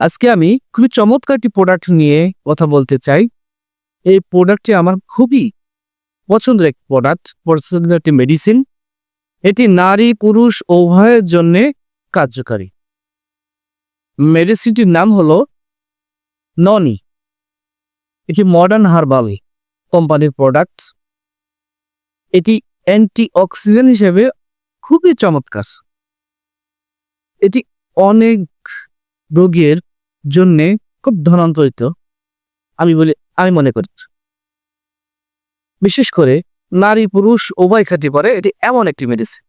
আজকে আমি খুবই চমৎকার একটি প্রোডাক্ট নিয়ে কথা বলতে চাই। এই প্রোডাক্টটি আমার খুবই পছন্দের একটি প্রোডাক্ট পছন্দের একটি মেডিসিন এটি নারী পুরুষ উভয়ের জন্য কার্যকারী। মেডিসিনটির নাম হলো ননি এটি মডার্ন হার্বাল কোম্পানির প্রোডাক্ট এটি অ্যান্টি অক্সিডেন্ট হিসেবে খুবই চমৎকার। এটি অনেক রোগের জন্যে খুব ধনান্তরিত। আমি বলি, আমি মনে করি। বিশেষ করে নারী, পুরুষ উভয় খেতে পারে এটি এমন একটি মেডিসিন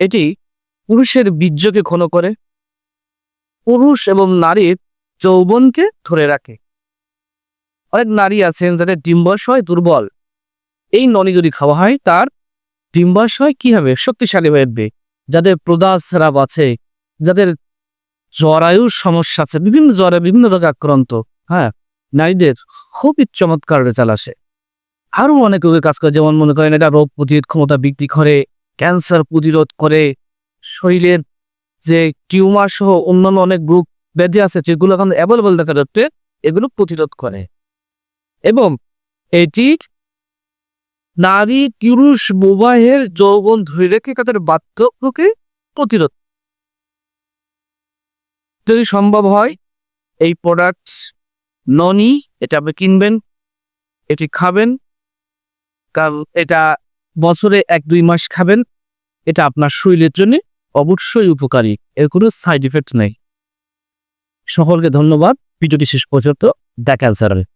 এটি পুরুষের বীর্যকে ঘন করে, পুরুষ এবং নারীর যৌবনকে ধরে রাখে। অনেক নারী আছেন যাদের ডিম্বাশয় দুর্বল। এই ননি যদি খাওয়া হয়, তার ডিম্বাশয় কি হবে শক্তিশালী হয়ে উঠবে। যাদের প্রদাস স্রাব আছে, যাদের জরায়ুর সমস্যা আছে, বিভিন্ন জ্বরে বিভিন্ন রোগে আক্রান্ত হ্যাঁ? নারীদের খুবই চমৎকার রেজাল্ট আসে। আরও অনেক রোগের কাজ করে, যেমন মনে করেন এটা রোগ প্রতিরোধ ক্ষমতা বৃদ্ধি করে ক্যান্সার প্রতিরোধ করে, শরীরের যে টিউমার সহ অন্যান্য অনেক রোগ ব্যাধি আছে, যেগুলো এখন অ্যাভেলেবল দেখা যাচ্ছে, এগুলো প্রতিরোধ করে। এবং এটি নারী, পুরুষ, উভয়ের যৌবন ধরে রেখে তাদের বার্ধক্যকে প্রতিরোধ যদি সম্ভব হয়, এই প্রোডাক্ট ননি, এটা আপনি কিনবেন, এটি খাবেন, কারণ এটা বছরে এক দুই মাস খাবেন, এটা আপনার শরীরের জন্য অবশ্যই উপকারী, এর কোনো সাইড ইফেক্ট নেই। সকলকে ধন্যবাদ, ভিডিওটি শেষ পর্যন্ত দেখেন স্যার